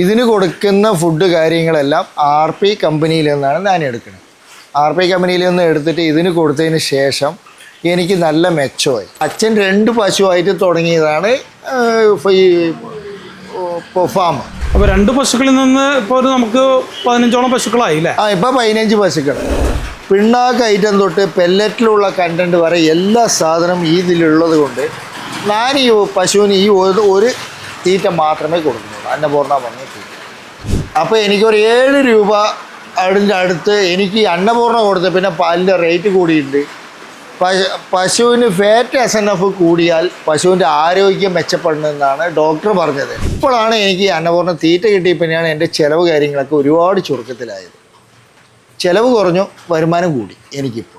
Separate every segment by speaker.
Speaker 1: ഇതിന് കൊടുക്കുന്ന ഫുഡ് കാര്യങ്ങളെല്ലാം ആർ പി കമ്പനിയിൽ നിന്നാണ് ഞാൻ എടുക്കുന്നത്. ആർ പി കമ്പനിയിൽ നിന്ന് എടുത്തിട്ട് ഇതിന് കൊടുത്തതിന് ശേഷം എനിക്ക് നല്ല മെച്ചമായി അച്ഛൻ രണ്ട് പശുവായിട്ട് തുടങ്ങിയതാണ് ഈ ഫാം
Speaker 2: അപ്പോൾ രണ്ട് പശുക്കളിൽ നിന്ന് ഇപ്പോൾ ഒരു നമുക്ക് പതിനഞ്ചോളം പശുക്കളായി അല്ലേ?
Speaker 1: ആ ഇപ്പോൾ പതിനഞ്ച് പശുക്കൾ. പിണ്ണാക്ക് ഐറ്റം തൊട്ട് പെല്ലറ്റിലുള്ള കണ്ടന്റ് വരെ എല്ലാ സാധനവും ഇതിലുള്ളത് കൊണ്ട് ഞാൻ ഈ പശുവിന് ഈ ഒരു തീറ്റ മാത്രമേ കൊടുക്കുന്നുള്ളൂ അന്നപൂർണ പറഞ്ഞ അപ്പോൾ എനിക്കൊരു ഏഴ് രൂപ അതിന്റെ അടുത്ത് എനിക്ക് അന്നപൂർണ കൊടുത്ത് പിന്നെ പാലിന്റെ റേറ്റ് കൂടിയിട്ടുണ്ട്. പശു പശുവിന് ഫാറ്റ് എസ് എൻ എഫ് കൂടിയാൽ പശുവിന്റെ ആരോഗ്യം മെച്ചപ്പെടുന്നതെന്നാണ് ഡോക്ടർ പറഞ്ഞത്. ഇപ്പോഴാണ് എനിക്ക് അന്നപൂർണ അന്നപൂർണ തീറ്റ കിട്ടിയ പിന്നെയാണ് എന്റെ ചിലവ് കാര്യങ്ങളൊക്കെ ഒരുപാട് ചുരുക്കത്തിലായത്. ചിലവ് കുറഞ്ഞു വരുമാനം കൂടി എനിക്കിപ്പോൾ.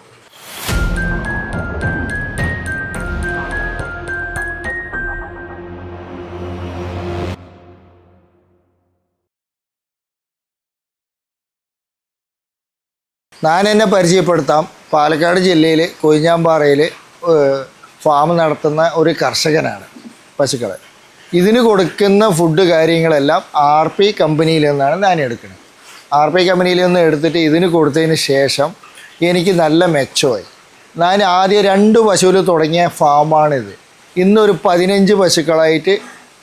Speaker 1: ഞാൻ എന്നെ പരിചയപ്പെടുത്താം. പാലക്കാട് ജില്ലയിൽ കൊയിഞ്ഞാമ്പാറയിൽ ഫാം നടത്തുന്ന ഒരു കർഷകനാണ് പശുക്കളെ. ഇതിന് കൊടുക്കുന്ന ഫുഡ് കാര്യങ്ങളെല്ലാം ആർ പി കമ്പനിയിൽ നിന്നാണ് ഞാൻ എടുക്കുന്നത്. ആർ പി കമ്പനിയിൽ നിന്ന് എടുത്തിട്ട് ഇതിന് കൊടുത്തതിന് ശേഷം എനിക്ക് നല്ല മെച്ചമായി. ഞാൻ ആദ്യം രണ്ട് പശുവിൽ തുടങ്ങിയ ഫാമാണിത്. ഇന്നൊരു പതിനഞ്ച് പശുക്കളായിട്ട്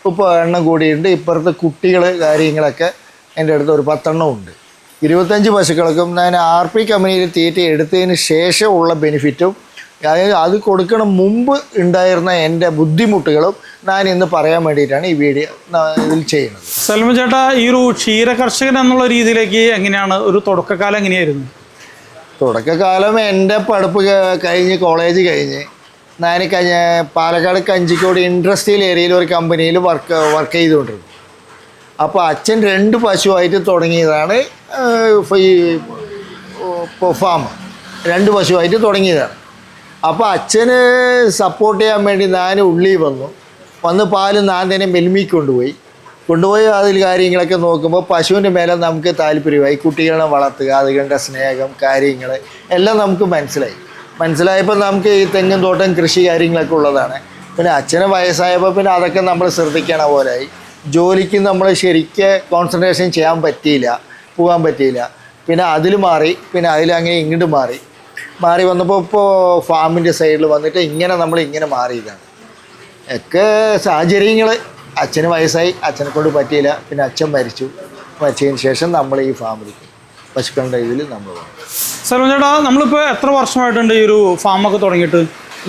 Speaker 1: ഇപ്പോൾ എണ്ണം കൂടിയിട്ടുണ്ട്. ഇപ്പുറത്ത് കുട്ടികൾ കാര്യങ്ങളൊക്കെ എന്റെ അടുത്ത് ഒരു പത്തെണ്ണം ഉണ്ട്. ഇരുപത്തഞ്ച് പശുക്കൾക്കും ഞാൻ ആർ പി കമ്പനിയിൽ തീറ്റ എടുത്തതിന് ശേഷമുള്ള ബെനിഫിറ്റും അതായത് അത് കൊടുക്കണ മുമ്പ് ഉണ്ടായിരുന്ന എന്റെ ബുദ്ധിമുട്ടുകളും ഞാൻ ഇന്ന് പറയാൻ വേണ്ടിയിട്ടാണ് ഈ വീഡിയോ ഇതിൽ ചെയ്യുന്നത്.
Speaker 2: സൽമ ചേട്ടാ ഈ ഒരു ക്ഷീര കർഷകൻ എന്നുള്ള രീതിയിലേക്ക് എങ്ങനെയാണ്? ഒരു തുടക്കകാലം എങ്ങനെയായിരുന്നു?
Speaker 1: തുടക്കകാലം എന്റെ പഠിപ്പ് കഴിഞ്ഞ് കോളേജ് കഴിഞ്ഞ് ഞാൻ കഴിഞ്ഞ പാലക്കാട് കഞ്ചിക്കോട് ഇൻഡസ്ട്രിയൽ ഏരിയയിൽ ഒരു കമ്പനിയിൽ വർക്ക് വർക്ക് ചെയ്തുകൊണ്ടിരുന്നു. അപ്പോൾ അച്ഛൻ രണ്ട് പശുവായിട്ട് തുടങ്ങിയതാണ്. ഈ ഫാം രണ്ട് പശുവായിട്ട് തുടങ്ങിയതാണ്. അപ്പോൾ അച്ഛന് സപ്പോർട്ട് ചെയ്യാൻ വേണ്ടി ഞാൻ ഉള്ളി വന്നു. വന്ന് പാൽ ഞാൻ തന്നെ മെൽമി കൊണ്ടുപോയി. കൊണ്ടുപോയി അതിൽ കാര്യങ്ങളൊക്കെ നോക്കുമ്പോൾ പശുവിന്റെ മേലെ നമുക്ക് താല്പര്യമായി കുട്ടികളെ വളർത്തുക അതുകളുടെ സ്നേഹം കാര്യങ്ങൾ എല്ലാം നമുക്ക് മനസ്സിലായി. മനസ്സിലായപ്പോൾ നമുക്ക് ഈ തെങ്ങും തോട്ടം കൃഷി കാര്യങ്ങളൊക്കെ ഉള്ളതാണ്. പിന്നെ അച്ഛന് വയസ്സായപ്പോൾ പിന്നെ അതൊക്കെ നമ്മൾ ശ്രദ്ധിക്കണ പോലായി. ജോലിക്ക് നമ്മൾ ശരിക്ക് കോൺസെൻട്രേഷൻ ചെയ്യാൻ പറ്റിയില്ല. പോകാൻ പറ്റിയില്ല. പിന്നെ അതിൽ മാറി പിന്നെ അതിലങ്ങനെ ഇങ്ങോട്ട് മാറി. മാറി വന്നപ്പോൾ ഇപ്പോൾ ഫാമിന്റെ സൈഡിൽ വന്നിട്ട് ഇങ്ങനെ നമ്മൾ ഇങ്ങനെ മാറിയതാണ്. ഒക്കെ സാഹചര്യങ്ങൾ. അച്ഛന് വയസ്സായി അച്ഛനെ കൊണ്ട് പറ്റിയില്ല. പിന്നെ അച്ഛൻ മരിച്ചു. മരിച്ചതിന് ശേഷം നമ്മൾ ഈ ഫാമിലേക്ക് പശുക്കളുടെ ഇതിൽ നമ്മൾ
Speaker 2: സൽമ ചേട്ടാ നമ്മളിപ്പോൾ എത്ര വർഷമായിട്ടുണ്ട് ഈ ഒരു ഫാമൊക്കെ തുടങ്ങിയിട്ട്?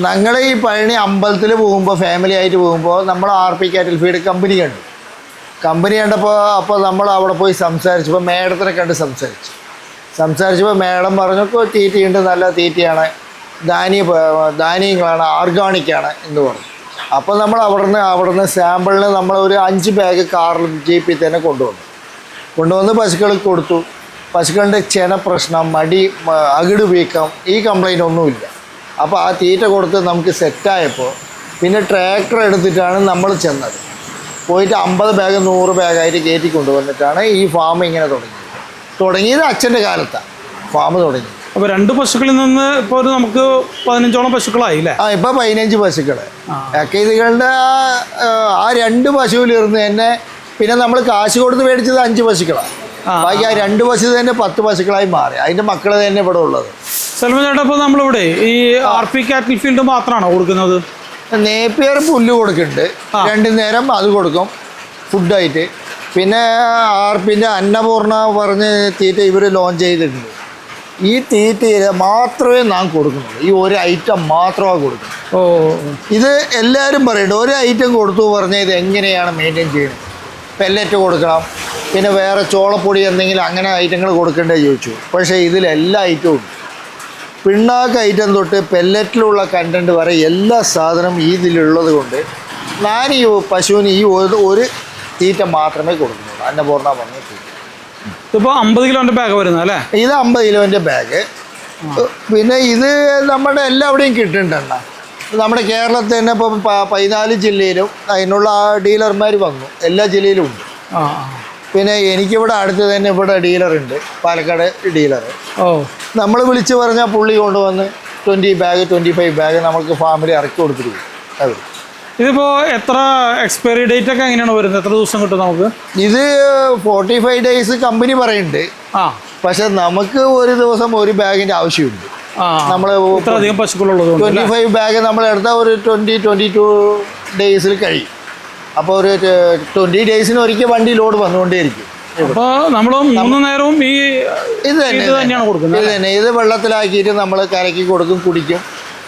Speaker 1: ഞങ്ങൾ ഈ പഴനി അമ്പലത്തിൽ പോകുമ്പോൾ ഫാമിലി ആയിട്ട് പോകുമ്പോൾ നമ്മൾ ആർ പി കാറ്റിൽ ഫീഡ് കമ്പനി കണ്ടു കമ്പനി കണ്ടപ്പോൾ അപ്പോൾ നമ്മൾ അവിടെ പോയി സംസാരിച്ചപ്പോൾ മേഡത്തിനെ കണ്ട് സംസാരിച്ചു. സംസാരിച്ചപ്പോൾ മേഡം പറഞ്ഞു "ഇപ്പൊ തീറ്റയുണ്ട് നല്ല തീറ്റയാണ്. ധാന്യ ധാന്യങ്ങളാണ് ഓർഗാണിക്കാണ് എന്ന് പറഞ്ഞു. അപ്പോൾ നമ്മൾ അവിടുന്ന് അവിടുന്ന് സാമ്പിളിന് നമ്മൾ ഒരു അഞ്ച് ബാഗ് കാറിൽ ജീപ്പിൽ തന്നെ കൊണ്ടുവന്നു. കൊണ്ടുവന്ന് പശുക്കൾക്ക് കൊടുത്തു. പശുക്കളുടെ ചെന പ്രശ്നം മടി അകിട് വീക്കം ഈ കംപ്ലൈന്റ് ഒന്നുമില്ല. അപ്പോൾ ആ തീറ്റ കൊടുത്ത് നമുക്ക് സെറ്റായപ്പോൾ പിന്നെ ട്രാക്ടർ എടുത്തിട്ടാണ് നമ്മൾ ചെന്നത്. പോയിട്ട് അമ്പത് ബാഗ് നൂറ് ബാഗായിട്ട് കയറ്റി കൊണ്ടുവന്നിട്ടാണ് ഈ ഫാം ഇങ്ങനെ തുടങ്ങിയത്. തുടങ്ങിയത് അച്ഛന്റെ കാലത്താണ് ഫാം തുടങ്ങി.
Speaker 2: അപ്പോൾ രണ്ട് പശുക്കളിൽ നിന്ന് ഇപ്പോൾ ഒരു നമുക്ക് പതിനഞ്ചോളം പശുക്കളായി അല്ലേ?
Speaker 1: ആ ഇപ്പോൾ പതിനഞ്ച് പശുക്കൾ അക്കൈതികളുടെ ആ- ആ രണ്ട് പശുവിലിരുന്ന് തന്നെ പിന്നെ നമ്മൾ കാശ് കൊടുത്ത് മേടിച്ചത് അഞ്ച് പശുക്കളാണ് ബാക്കി ആ രണ്ട് പശു തന്നെ പത്ത് പശുക്കളായി മാറി. അതിന്റെ മക്കൾ തന്നെ ഇവിടെ ഉള്ളത്.
Speaker 2: സൽമ ചേട്ടാ ഇപ്പോൾ നമ്മളിവിടെ ഈ ആർ പി കാറ്റിൽ ഫീൽഡ് മാത്രമാണോ കൊടുക്കുന്നത്?
Speaker 1: നേപ്പിയർ പുല്ല് കൊടുക്കുന്നുണ്ട്. രണ്ടു നേരം അത് കൊടുക്കും. ഫുഡായിട്ട്. പിന്നെ ആർപ്പിന്റെ അന്നപൂർണ പറഞ്ഞ് തീറ്റ ഇവർ ലോഞ്ച് ചെയ്തിട്ടുണ്ട്. ഈ തീറ്റയിൽ മാത്രമേ നാം കൊടുക്കുന്നുള്ളൂ. ഈ ഒരു ഐറ്റം മാത്രമാണ് കൊടുക്കുന്നത്
Speaker 2: ഓ.
Speaker 1: ഇത് എല്ലാവരും പറയുന്നുണ്ട് ഒരു ഐറ്റം കൊടുത്തു പറഞ്ഞാൽ ഇത് എങ്ങനെയാണ് മെയിന്റെയിൻ ചെയ്യുന്നത്? പെല്ലറ്റ് കൊടുക്കണം. പിന്നെ വേറെ ചോളപ്പൊടി എന്തെങ്കിലും അങ്ങനെ ഐറ്റങ്ങൾ കൊടുക്കേണ്ടത് ചോദിച്ചു. പക്ഷേ ഇതിൽ എല്ലാ ഐറ്റവും ഉണ്ട്. പിണ്ണാക്ക് ഐറ്റം തൊട്ട് പെല്ലറ്റിലുള്ള കണ്ടന്റ് വരെ എല്ലാ സാധനവും ഇതിലുള്ളത് കൊണ്ട് ഞാൻ ഈ പശുവിന് ഈ ഒരു തീറ്റ മാത്രമേ കൊടുക്കുന്നുള്ളൂ. അന്നപൂർണ പറഞ്ഞ തീറ്റ.
Speaker 2: ഇതിപ്പോൾ അമ്പത് കിലോന്റെ ബാഗ് വരുന്നത് അല്ലേ?
Speaker 1: ഇത് അമ്പത് കിലോന്റെ ബാഗ് പിന്നെ ഇത് നമ്മുടെ എല്ലാവിടെയും കിട്ടുന്നുണ്ടെണ്ണ നമ്മുടെ കേരളത്തിൽ തന്നെ ഇപ്പോൾ പതിനാല് ജില്ലയിലും അതിനുള്ള ഡീലർമാർ വന്നു. എല്ലാ ജില്ലയിലും ഉണ്ട്. പിന്നെ എനിക്കിവിടെ അടുത്ത് തന്നെ ഇവിടെ ഡീലറുണ്ട് പാലക്കാട് ഡീലർ
Speaker 2: ഓ.
Speaker 1: നമ്മൾ വിളിച്ചു പറഞ്ഞാൽ പുള്ളി കൊണ്ടുവന്ന് twenty bag twenty five bag നമുക്ക് ഫാമിലി ഇറക്കി കൊടുത്തിരിക്കും. അവർ
Speaker 2: ഇതിപ്പോൾ എത്ര എക്സ്പയറി ഡേറ്റ് ഒക്കെ എങ്ങനെയാണ് വരുന്നത്? എത്ര ദിവസം കിട്ടും നമുക്ക്?
Speaker 1: ഇത് ഫോർട്ടി ഫൈവ് ഡേയ്സ് കമ്പനി പറയുന്നുണ്ട്.
Speaker 2: ആ.
Speaker 1: പക്ഷെ നമുക്ക് ഒരു ദിവസം ഒരു ബാഗിന്റെ ആവശ്യമുണ്ട് നമ്മൾ
Speaker 2: ഇത്ര അധികം പശുക്കളുള്ളത്
Speaker 1: ട്വന്റി ഫൈവ് ബാഗ് നമ്മൾ എടുത്താൽ ഒരു ട്വന്റി ട്വന്റി ടു ഡേയ്സിൽ കഴിയും. അപ്പോൾ ഒരു ട്വന്റി ഡേയ്സിന് ഒരിക്കൽ വണ്ടി ലോഡ് വന്നുകൊണ്ടേയിരിക്കും.
Speaker 2: അപ്പോൾ നമ്മൾ മൂന്ന് നേരവും ഈ
Speaker 1: ഇത് തന്നെ
Speaker 2: ഇത് തന്നെയാണ് കൊടുക്കുന്നത്
Speaker 1: ഇത് തന്നെ. ഇത് വെള്ളത്തിലാക്കിയിട്ട് നമ്മൾ കരക്കി കൊടുക്കും കുടിക്കും.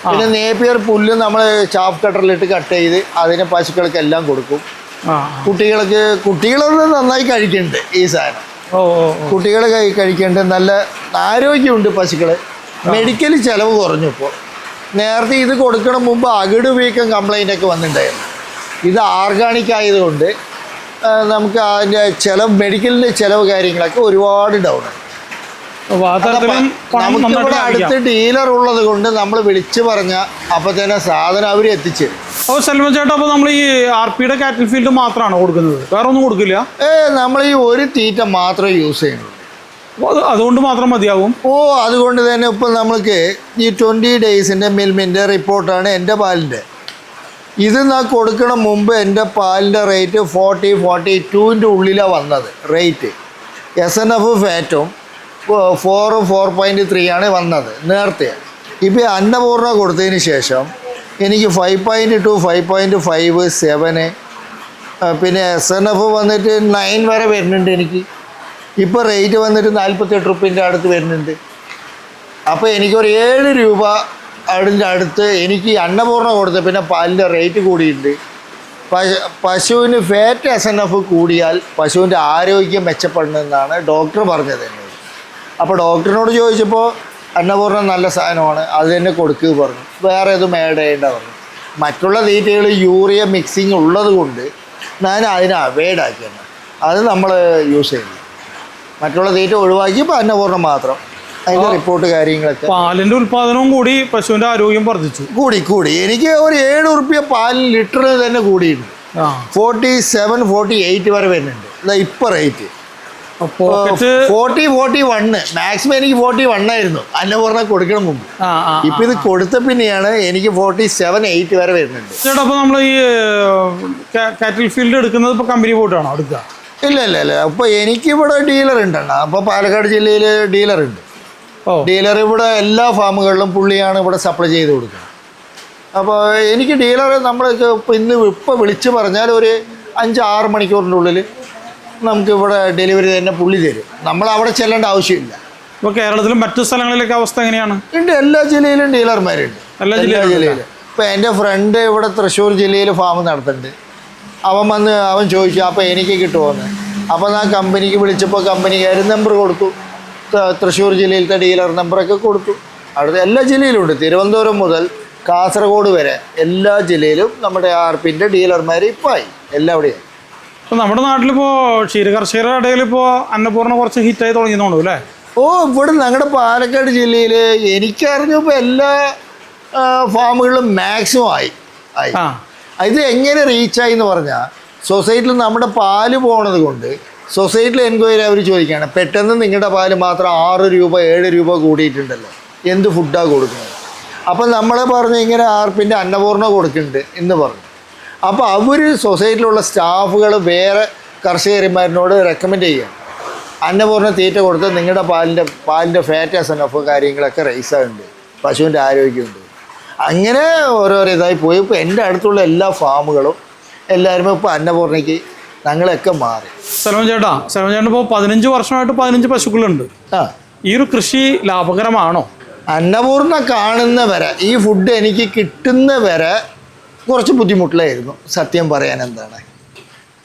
Speaker 1: പിന്നെ നേപ്പിയർ പുല്ല് നമ്മൾ ചാപ്പ് കട്ടറിലിട്ട് കട്ട് ചെയ്ത് അതിന് പശുക്കൾക്കെല്ലാം കൊടുക്കും. കുട്ടികൾക്ക് കുട്ടികളൊന്ന് നന്നായി കഴിക്കുന്നുണ്ട് ഈ സാധനം. കുട്ടികൾ കഴിക്കേണ്ടത് നല്ല ആരോഗ്യമുണ്ട് പശുക്കൾ മെഡിക്കൽ ചിലവ് കുറഞ്ഞു ഇപ്പോൾ നേരത്തെ ഇത് കൊടുക്കണ മുമ്പ് അകിട് വീക്കം കംപ്ലൈന്റ് ഒക്കെ വന്നിട്ടുണ്ടായിരുന്നു. ഇത് ഓർഗാനിക് ആയതുകൊണ്ട് നമുക്ക് അതിന്റെ ചിലവ് മെഡിക്കലിന്റെ ചിലവ് കാര്യങ്ങളൊക്കെ ഒരുപാട് ഡൗൺ ആണ്.
Speaker 2: നമുക്കിവിടെ
Speaker 1: അടുത്ത് ഡീലർ ഉള്ളത് കൊണ്ട് നമ്മൾ വിളിച്ചു പറഞ്ഞ അപ്പം തന്നെ സാധനം അവർ എത്തിച്ചു
Speaker 2: അപ്പോൾ സെൽവൻ ചേട്ടാ അപ്പോൾ നമ്മൾ ഈ ആർ പിയുടെ കാറ്റിൽ ഫീൽഡ് മാത്രമാണ് കൊടുക്കുന്നത്? വേറെ ഒന്നും കൊടുക്കില്ല?
Speaker 1: ഏ നമ്മൾ ഈ ഒരു തീറ്റ മാത്രമേ യൂസ് ചെയ്യുന്നുള്ളൂ.
Speaker 2: അതുകൊണ്ട് മാത്രം മതിയാവും?
Speaker 1: ഓ അതുകൊണ്ട് തന്നെ ഇപ്പം നമ്മൾക്ക് ഈ ട്വന്റി ഡേയ്സിന്റെ മിൽമിന്റെ റിപ്പോർട്ടാണ് എന്റെ പാലിന്റെ. ഇത് നാ കൊടുക്കണ മുമ്പ് എന്റെ പാലിന്റെ റേറ്റ് ഫോർട്ടി ഫോർട്ടി ടുവിന്റെ ഉള്ളിലാണ് വന്നത് റേറ്റ്. എസ് എൻ എഫ് ഫാറ്റും ഫോർ ഫോർ പോയിന്റ് ത്രീ ആണ് വന്നത് നേരത്തെ. ഇപ്പോൾ അന്നപൂർണ കൊടുത്തതിന് ശേഷം എനിക്ക് five point two five point five seven പിന്നെ എസ് എൻ എഫ് വന്നിട്ട് നയൻ വരെ വരുന്നുണ്ട് എനിക്ക്. ഇപ്പോൾ റേറ്റ് വന്നിട്ട് നാൽപ്പത്തെട്ട് റുപ്യന്റെ അടുത്ത് വരുന്നുണ്ട്. അപ്പോൾ എനിക്കൊരു ഏഴ് രൂപ അതിന്റെ അടുത്ത് എനിക്ക് അന്നപൂർണ കൊടുത്ത് പിന്നെ പാലിന്റെ റേറ്റ് കൂടിയിട്ടുണ്ട്. പശു പശുവിന് ഫാറ്റ് എസ് എൻ എഫ് കൂടിയാൽ പശുവിന്റെ ആരോഗ്യം മെച്ചപ്പെടുന്നതെന്നാണ് ഡോക്ടർ പറഞ്ഞത് എന്നോട്. അപ്പോൾ ഡോക്ടറിനോട് ചോദിച്ചപ്പോൾ അന്നപൂർണം നല്ല സാധനമാണ് അത് തന്നെ കൊടുക്കുക പറഞ്ഞു. വേറെ ഏതും ആഡ് ചെയ്യേണ്ട പറഞ്ഞു. മറ്റുള്ള തീറ്റകൾ യൂറിയ മിക്സിങ് ഉള്ളത് കൊണ്ട് ഞാൻ അതിനെ അവോയ്ഡ് ആക്കിയാണ്. അത് നമ്മൾ യൂസ് ചെയ്യുന്നു മറ്റുള്ള തീറ്റ ഒഴിവാക്കി ഇപ്പോൾ അന്നപൂർണ മാത്രം. അതിന്റെ റിപ്പോർട്ട് കാര്യങ്ങളൊക്കെ.
Speaker 2: പാലിന്റെ ഉൽപാദനവും കൂടി പശുവിന്റെ ആരോഗ്യം വർദ്ധിച്ചു.
Speaker 1: കൂടി കൂടി. എനിക്ക് ഒരു ഏഴ് ഉറുപ്പ്യ പാലിന് ലിറ്ററിന് തന്നെ കൂടിയിട്ടുണ്ട്. ഫോർട്ടി സെവൻ ഫോർട്ടി എയ്റ്റ് വരെ വരുന്നുണ്ട്. ഇപ്പൊ rate forty forty one maximum എനിക്ക് ഫോർട്ടി വണ്ണായിരുന്നു അന്നപൂർണ കൊടുക്കണം മുമ്പ്. ഇപ്പൊ ഇത് കൊടുത്ത പിന്നെയാണ് എനിക്ക് ഫോർട്ടി സെവൻ എയ്റ്റ് വരെ വരുന്നുണ്ട്.
Speaker 2: ചേട്ടാ നമ്മൾ ഈ കാറ്റിൽ ഫീൽഡ് എടുക്കുന്നത് ഇപ്പൊ കമ്പനി പോയിട്ടാണോ എടുക്കുക?
Speaker 1: ഇല്ല ഇല്ല ഇല്ല. എനിക്ക് എനിക്കിവിടെ ഡീലർ ഉണ്ടെണ്ണ. അപ്പൊ പാലക്കാട് ജില്ലയിൽ ഡീലർ ഉണ്ട്. ഡീലർ ഇവിടെ എല്ലാ ഫാമുകളിലും പുള്ളിയാണ് ഇവിടെ സപ്ലൈ ചെയ്ത് കൊടുക്കുന്നത്. അപ്പോൾ എനിക്ക് ഡീലർ നമ്മൾ ഇന്ന് ഇപ്പോൾ വിളിച്ച് പറഞ്ഞാൽ ഒരു അഞ്ച് ആറ് മണിക്കൂറിന്റെ ഉള്ളിൽ നമുക്ക് ഇവിടെ ഡെലിവറി തന്നെ പുള്ളി തരും. നമ്മൾ അവിടെ ചെല്ലേണ്ട ആവശ്യമില്ല.
Speaker 2: ഇപ്പോൾ കേരളത്തിലും മറ്റു സ്ഥലങ്ങളിലൊക്കെ അവസ്ഥ എങ്ങനെയാണ്?
Speaker 1: ഉണ്ട് എല്ലാ ജില്ലയിലും ഡീലർമാരുണ്ട്.
Speaker 2: എല്ലാ ജില്ലയിലും
Speaker 1: ഇപ്പോൾ എന്റെ ഫ്രണ്ട് ഇവിടെ തൃശ്ശൂർ ജില്ലയിൽ ഫാം നടത്തുന്നുണ്ട്. അവൻ വന്ന് അവൻ ചോദിച്ചു അപ്പോൾ എനിക്ക് കിട്ടുമോന്ന് അപ്പോൾ ഞാൻ കമ്പനിക്ക് വിളിച്ചപ്പോൾ കമ്പനിക്കാർ നമ്പർ കൊടുത്തു. തൃശ്ശൂർ ജില്ലയിലത്തെ ഡീലർ നമ്പറൊക്കെ കൊടുത്തു. അടുത്ത എല്ലാ ജില്ലയിലുണ്ട്. തിരുവനന്തപുരം മുതൽ കാസർഗോഡ് വരെ എല്ലാ ജില്ലയിലും നമ്മുടെ ആർപ്പിന്റെ ഡീലർമാർ ഇപ്പോൾ ആയി. എല്ലാവിടെയും
Speaker 2: ഇപ്പോൾ നമ്മുടെ നാട്ടിലിപ്പോൾ ക്ഷീരകർഷകരുടെ ഇടയിൽ ഇപ്പോൾ അന്നപൂർണ കുറച്ച് ഹിറ്റായി തുടങ്ങിയെന്നുള്ളൂ അല്ലേ?
Speaker 1: ഓ ഇവിടെ ഞങ്ങളുടെ പാലക്കാട് ജില്ലയിൽ എനിക്കറിഞ്ഞപ്പോൾ എല്ലാ ഫാമുകളിലും മാക്സിമം ആയി. ആയി. ഇത് എങ്ങനെ റീച്ചായി എന്ന് പറഞ്ഞാൽ സൊസൈറ്റിയിൽ നമ്മുടെ പാൽ പോണത് കൊണ്ട് സൊസൈറ്റിയിൽ എൻക്വയറി അവർ ചോദിക്കുകയാണ് പെട്ടെന്ന് നിങ്ങളുടെ പാൽ മാത്രം ആറ് രൂപ ഏഴ് രൂപ കൂടിയിട്ടുണ്ടല്ലോ. എന്ത് ഫുഡാണ് കൊടുക്കുന്നത്? അപ്പം നമ്മളെ പറഞ്ഞു ഇങ്ങനെ ആർപ്പിന്റെ അന്നപൂർണ കൊടുക്കുന്നുണ്ട് എന്ന് പറഞ്ഞു. അപ്പോൾ അവർ സൊസൈറ്റിയിലുള്ള സ്റ്റാഫുകൾ വേറെ കർഷകന്മാരിനോട് റെക്കമെൻഡ് ചെയ്യുക അന്നപൂർണ തീറ്റ കൊടുത്ത് നിങ്ങളുടെ പാലിന്റെ പാലിന്റെ ഫാറ്റ് എസനഫ് കാര്യങ്ങളൊക്കെ റൈസ് ആകുന്നുണ്ട് പശുവിന്റെ ആരോഗ്യമുണ്ട്. അങ്ങനെ ഓരോരോ ഇതായി പോയി. ഇപ്പോൾ എന്റെ അടുത്തുള്ള എല്ലാ ഫാമുകളും എല്ലാവരും ഇപ്പോൾ അന്നപൂർണയ്ക്ക് ഞങ്ങളൊക്കെ മാറി.
Speaker 2: സെലവൻ ചേട്ടാ സെലവൻ ചേട്ടൻ ഇപ്പോൾ പതിനഞ്ച് വർഷമായിട്ട് പതിനഞ്ച് പശുക്കളുണ്ട്.
Speaker 1: ആ.
Speaker 2: ഈ ഒരു കൃഷി ലാഭകരമാണോ?
Speaker 1: അന്നപൂർണ കാണുന്ന വരെ ഈ ഫുഡ് എനിക്ക് കിട്ടുന്ന വരെ കുറച്ച് ബുദ്ധിമുട്ടിലായിരുന്നു. സത്യം പറയാൻ എന്താണ്?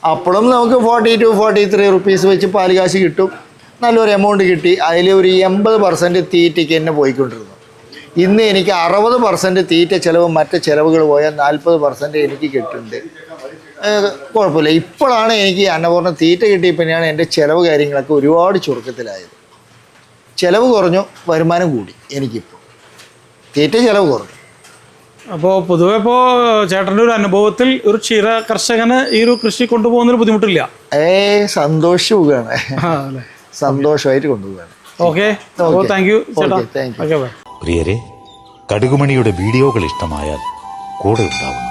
Speaker 1: അപ്പോഴും നമുക്ക് forty two forty three rupees വെച്ച് പാൽ കാശ് കിട്ടും. നല്ലൊരു എമൗണ്ട് കിട്ടി. അതിൽ ഒരു എൺപത് പെർസെന്റ് തീറ്റയ്ക്ക് തന്നെ പോയിക്കൊണ്ടിരുന്നു. ഇന്ന് എനിക്ക് അറുപത് പെർസെന്റ് തീറ്റ ചിലവ് മറ്റ് ചിലവുകൾ പോയാൽ നാൽപ്പത് പെർസെന്റ് എനിക്ക് കിട്ടുന്നുണ്ട്. കുഴപ്പമില്ല. ഇപ്പോഴാണ് എനിക്ക് അന്നപൂർണ തീറ്റ കിട്ടിയപ്പോഴാണ് എന്റെ ചിലവ് കാര്യങ്ങളൊക്കെ ഒരുപാട് ചുരുക്കത്തിലായത്. ചിലവ് കുറഞ്ഞു വരുമാനം കൂടി എനിക്കിപ്പോൾ. തീറ്റ ചിലവ് കുറഞ്ഞു.
Speaker 2: അപ്പോൾ പൊതുവെ ഇപ്പോൾ ചേട്ടന്റെ ഒരു അനുഭവത്തിൽ ഒരു ക്ഷീര കർഷകന് ഈ ഒരു കൃഷി കൊണ്ടുപോകുന്നതിന് ബുദ്ധിമുട്ടില്ല.
Speaker 1: ഏ പോവുകയാണ് സന്തോഷമായിട്ട് കൊണ്ടുപോവുകയാണ്
Speaker 2: ഓക്കെ. താങ്ക് യു
Speaker 3: പ്രിയരെ കടുകുമണിയുടെ വീഡിയോകൾ ഇഷ്ടമായാൽ കൂടെ ഉണ്ടാവുന്നു